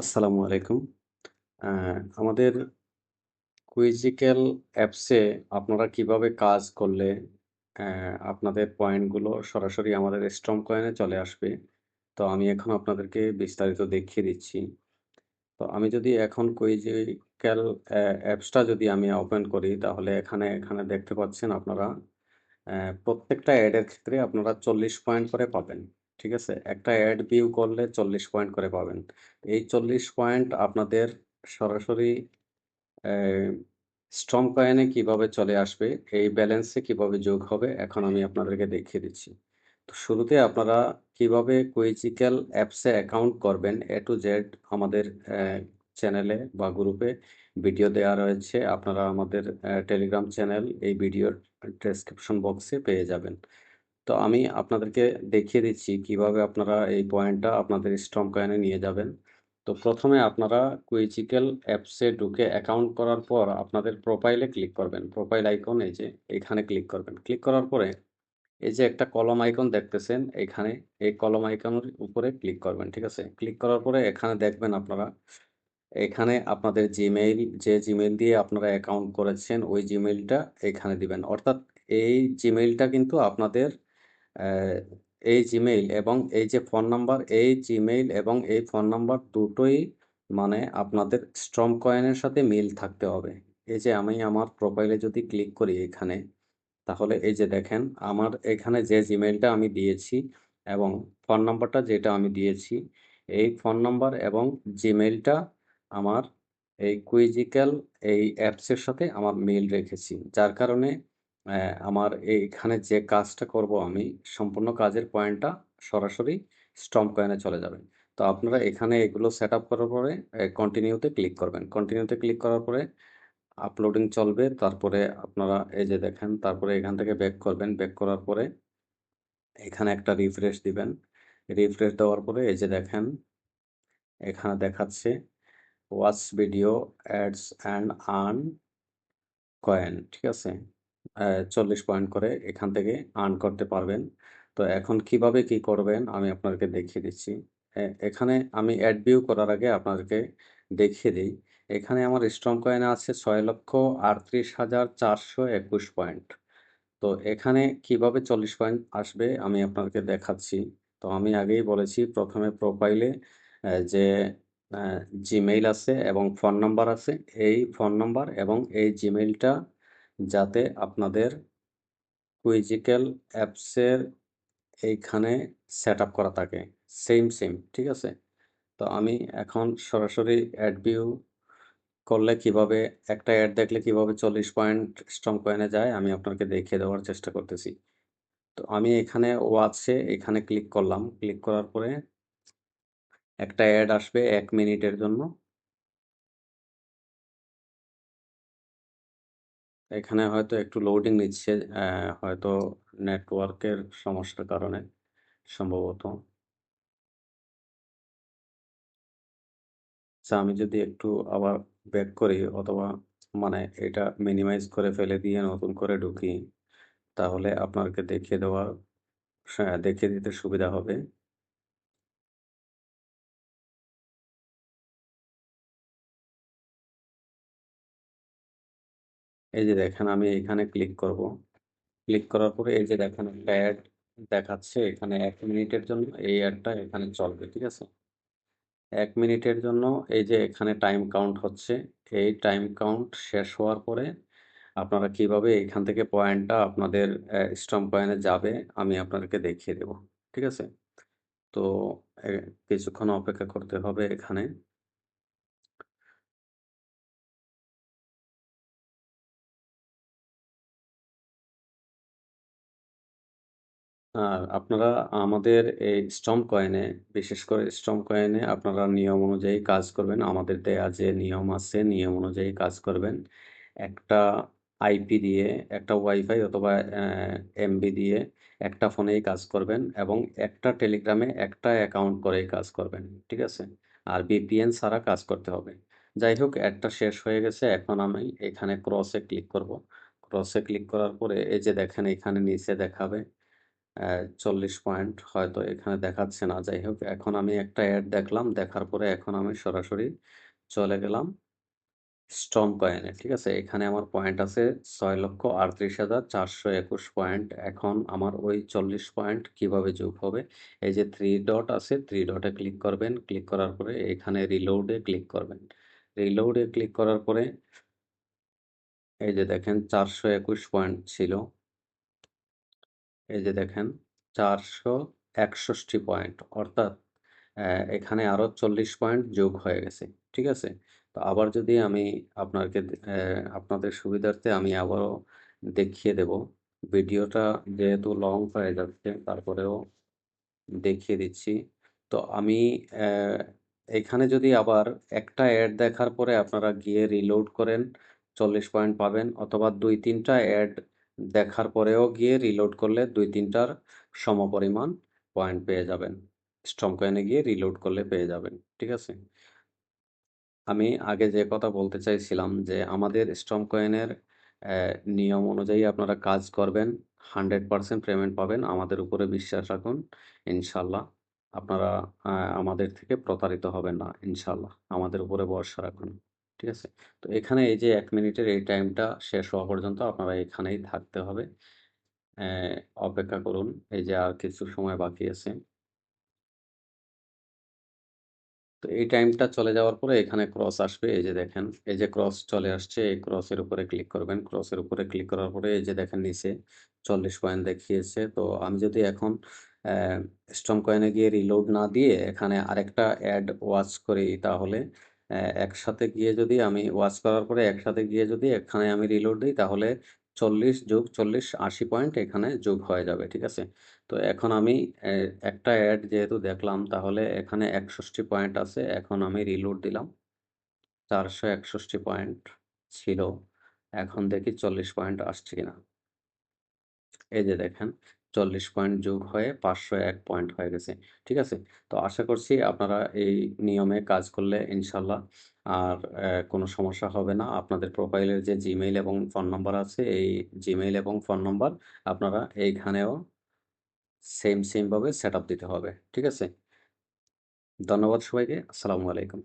আসসালামু আলাইকুম। আমাদের কুইজিক্যাল অ্যাপসে আপনারা কীভাবে কাজ করলে আপনাদের পয়েন্টগুলো সরাসরি আমাদের স্ট্রং কয়েনে চলে আসবে। তো আমি এখন আপনাদেরকে বিস্তারিত দেখিয়ে দিচ্ছি। তো আমি যদি এখন কুইজিক্যাল অ্যা অ্যাপসটা যদি আমি ওপেন করি তাহলে এখানে, এখানে দেখতে পাচ্ছেন আপনারা প্রত্যেকটা অ্যাডের ক্ষেত্রে আপনারা ৪০ পয়েন্ট করে পাবেন। ঠিক আছে? একটা অ্যাড ভিউ করলে ৪০ পয়েন্ট করে পাবেন। এই ৪০ পয়েন্ট আপনাদের সরাসরি স্ট্রং কয়েনে কীভাবে চলে আসবে, এই ব্যালেন্সে কীভাবে যোগ হবে এখন আমি আপনাদেরকে দেখিয়ে দিচ্ছি। তো শুরুতে আপনারা কীভাবে কুইজিক্যাল অ্যাপসে অ্যাকাউন্ট করবেন এ টু জেড আমাদের চ্যানেলে বা গ্রুপে ভিডিও দেওয়া রয়েছে। আপনারা আমাদের টেলিগ্রাম চ্যানেল এই ভিডিওর ডেসক্রিপশন বক্সে পেয়ে যাবেন। তো আমি আপনাদেরকে দেখিয়ে দিচ্ছি কীভাবে আপনারা এই পয়েন্টটা আপনাদের স্ট্রং কয়েনে নিয়ে যাবেন। তো প্রথমে আপনারা কুইজিক্যাল অ্যাপসে ঢুকে অ্যাকাউন্ট করার পর আপনাদের প্রোফাইলে ক্লিক করবেন। প্রোফাইল আইকন এই যে এখানে ক্লিক করবেন। ক্লিক করার পরে এই যে একটা কলম আইকন দেখতেছেন এইখানে, এই কলম আইকনের উপরে ক্লিক করবেন। ঠিক আছে? ক্লিক করার পরে এখানে দেখবেন আপনারা এখানে আপনাদের জিমেইল যে জিমেইল দিয়ে আপনারা অ্যাকাউন্ট করেছেন ওই জিমেইলটা এখানে দিবেন। অর্থাৎ এই জিমেইলটা কিন্তু আপনাদের এই জিমেইল এবং এই যে ফোন নাম্বার এই জিমেইল এবং এই ফোন নাম্বার দুটোই মানে আপনাদের স্ট্রং কয়েনের সাথে মিল থাকতে হবে। এই যে আমি আমার প্রোফাইলে যদি ক্লিক করি এখানে, তাহলে এই যে দেখেন আমার এখানে যে জিমেইলটা আমি দিয়েছি এবং ফোন নাম্বারটা যেটা আমি দিয়েছি, এই ফোন নাম্বার এবং জিমেইলটা আমার এই কুইজিক্যাল এই অ্যাপসের সাথে আমার মিল রেখেছি। যার কারণে আমার এইখানে যে কাজটা করব আমি, সম্পূর্ণ কাজের পয়েন্টটা সরাসরি স্ট্রং কয়েনে চলে যাবে। তো আপনারা এখানে এগুলো সেট আপ করার পরে কন্টিনিউতে ক্লিক করবেন। কন্টিনিউতে ক্লিক করার পরে আপলোডিং চলবে। তারপরে আপনারা এই যে দেখেন, তারপরে এখান থেকে ব্যাক করবেন। ব্যাক করার পরে এখানে একটা রিফ্রেশ দিবেন। রিফ্রেশ দেওয়ার পরে এই যে দেখেন, এখানে দেখাচ্ছে watch video ads and earn coin. ঠিক আছে? চল্লিশ পয়েন্ট করে এখান থেকে আর্ন করতে পারবেন। তো এখন কীভাবে কি করবেন আমি আপনাদেরকে দেখিয়ে দিচ্ছি। এখানে আমি অ্যাড ভিউ করার আগে আপনাদেরকে দেখিয়ে দিই এখানে আমার স্ট্রং কয়েনে আছে ৬,৩৮,৪২১ পয়েন্ট। তো এখানে কীভাবে ৪০ পয়েন্ট আসবে আমি আপনাদেরকে দেখাচ্ছি। তো আমি আগেই বলেছি প্রথমে প্রোফাইলে যে জিমেইল আছে এবং ফোন নাম্বার আছে। এই ফোন নাম্বার এবং এই জিমেইলটা যাতে আপনাদের কুইজিক্যাল অ্যাপসের এইখানে সেটআপ করা থাকে। Same, same. ঠিক আছে? তো আমি এখন সরাসরি অ্যাড ভিউ করলে কীভাবে একটা অ্যাড দেখলে কীভাবে ৪০ পয়েন্ট স্ট্রং কয়েনে যায় আমি আপনাকে দেখিয়ে দেওয়ার চেষ্টা করতেছি। তো আমি এখানে ওয়াচে এখানে ক্লিক করলাম। ক্লিক করার পরে একটা অ্যাড আসবে এক মিনিটের জন্য। এখানে হয়তো একটু লোডিং নিচ্ছে। হয়তো নেটওয়ার্কের সমস্যার কারণে সম্ভবত। আচ্ছা আমি যদি একটু আবার ব্যাক করি অথবা মানে এটা মিনিমাইজ করে ফেলে দিয়ে নতুন করে ঢুকি, তাহলে আপনাকে দেখিয়ে দেওয়া হ্যাঁ, দেখিয়ে দিতে সুবিধা হবে। এই যে দেখেন, আমি এইখানে ক্লিক করব। ক্লিক করার পরে এই যে দেখেন, একটা অ্যাড দেখাচ্ছে, এখানে এক মিনিটের জন্য এই অ্যাডটা এখানে চলবে। ঠিক আছে? এক মিনিটের জন্য এই যে এখানে টাইম কাউন্ট হচ্ছে। এই টাইম কাউন্ট শেষ হওয়ার পরে আপনারা কীভাবে এখান থেকে পয়েন্টটা আপনাদের অ্যা পয়েন্টে যাবে, আমি আপনাদেরকে দেখিয়ে দেব। ঠিক আছে? তো কিছুক্ষণ অপেক্ষা করতে হবে এখানে। আর আপনারা আমাদের এই স্ট্রং কয়েনে বিশেষ করে স্ট্রং কয়েনে আপনারা নিয়ম অনুযায়ী কাজ করবেন। আমাদের দেয়া যে নিয়ম আছে নিয়ম অনুযায়ী কাজ করবেন। একটা আইপি দিয়ে, একটা ওয়াইফাই অথবা এমবি দিয়ে একটা ফোনেই কাজ করবেন এবং একটা টেলিগ্রামে একটা অ্যাকাউন্ট করেই কাজ করবেন। ঠিক আছে? আর বিপিএন ছাড়া কাজ করতে হবে। যাই হোক একটা শেষ হয়ে গেছে। এখন আমি এখানে ক্রসে ক্লিক করব। ক্রসে ক্লিক করার পরে এই যে দেখেন এখানে নিচে দেখাবে চল্লিশ পয়েন্ট হয়তো এখানে দেখাচ্ছে না, যাই হোক। এখন আমি একটা অ্যাড দেখলাম, দেখার পরে এখন আমি সরাসরি চলে গেলাম স্ট্রং কয়েনে, ঠিক আছে? এখানে আমার পয়েন্ট আছে ছয় লক্ষ আটত্রিশ হাজার চারশো একুশ পয়েন্ট। এখন আমার ওই চল্লিশ পয়েন্ট কীভাবে যোগ হবে? এই যে থ্রি ডট আছে থ্রি ডটে ক্লিক করবেন। ক্লিক করার পরে এখানে রিলোডে ক্লিক করবেন। রিলোডে ক্লিক করার পরে এই যে দেখেন, চারশো একুশ পয়েন্ট ছিল। এই যে দেখেন, চারশো একষট্টি পয়েন্ট, অর্থাৎ এখানে আরও চল্লিশ পয়েন্ট যোগ হয়ে গেছে, ঠিক আছে? তো আবার যদি আমি আপনাকে আপনাদের সুবিধার্থে আমি আবারও দেখিয়ে দেব। ভিডিওটা যেহেতু লং হয়ে যাচ্ছে, তারপরেও দেখিয়ে দিচ্ছি। তো আমি এখানে যদি আবার একটা অ্যাড দেখার পরে আপনারা গিয়ে রিলোড করেন, চল্লিশ পয়েন্ট পাবেন, অথবা দুই তিনটা অ্যাড দেখার পরেও গিয়ে রিলোড করলে দুই তিনটার সমপরিমাণ পয়েন্ট পেয়ে যাবেন। স্ট্রং কয়েনে গিয়ে রিলোড করলে পেয়ে যাবেন, ঠিক আছে? আমি আগে যে কথা বলতে চাইছিলাম যে আমাদের স্ট্রং কয়েনের নিয়ম অনুযায়ী আপনারা কাজ করবেন হান্ড্রেড পারসেন্ট পেমেন্ট পাবেন, আমাদের উপরে বিশ্বাস রাখুন, ইনশাল্লাহ। আপনারা আমাদের থেকে প্রতারিত হবেন না, ইনশাল্লাহ। আমাদের উপরে ভরসা রাখুন। ঠিক আছে? তো এখানে এই যে এক মিনিটের এই টাইমটা শেষ হওয়া পর্যন্ত আপনারা এখানেই থাকতে হবে। অপেক্ষা করুন, এই যে আর কিছু সময় বাকি আছে। তো এই টাইমটা চলে যাওয়ার পরে এখানে ক্রস আসবে, এই যে দেখেন, এই যে ক্রস চলে আসছে, এই ক্রসের উপরে ক্লিক করবেন। ক্রসের উপরে ক্লিক করার পরে এই যে দেখেন নিচে চল্লিশ পয়েন্ট দেখিয়েছে। তো আমি যদি এখন স্ট্রং কয়েনে গিয়ে রিলোড না দিয়ে এখানে আরেকটা অ্যাড ওয়াচ করি তাহলে একসাথে গিয়ে যদি আমি ওয়াচ করার পরে একসাথে গিয়ে যদি এখানে আমি রিলোড দিই, তাহলে চল্লিশ যোগ চল্লিশ আশি পয়েন্ট এখানে যোগ হয়ে যাবে, ঠিক আছে? তো এখন আমি একটা অ্যাড যেহেতু দেখলাম, তাহলে এখানে একষট্টি পয়েন্ট আছে, এখন আমি রিলোড দিলাম। চারশো একষট্টি পয়েন্ট ছিল, এখন দেখি চল্লিশ পয়েন্ট আসছে কিনা। এই যে দেখেন, চল্লিশ পয়েন্ট যোগ হয়ে পাঁচশো এক পয়েন্ট হয়ে গেছে, ঠিক আছে? তো আশা করছি আপনারা এই নিয়মে কাজ করলে ইনশাল্লাহ আর কোনো সমস্যা হবে না। আপনাদের প্রোফাইলের যে জিমেইল এবং ফোন নাম্বার আছে, এই জিমেইল এবং ফোন নাম্বার আপনারা এইখানেও সেম সেমভাবে সেট আপ দিতে হবে, ঠিক আছে? ধন্যবাদ সবাইকে, আসসালামু আলাইকুম।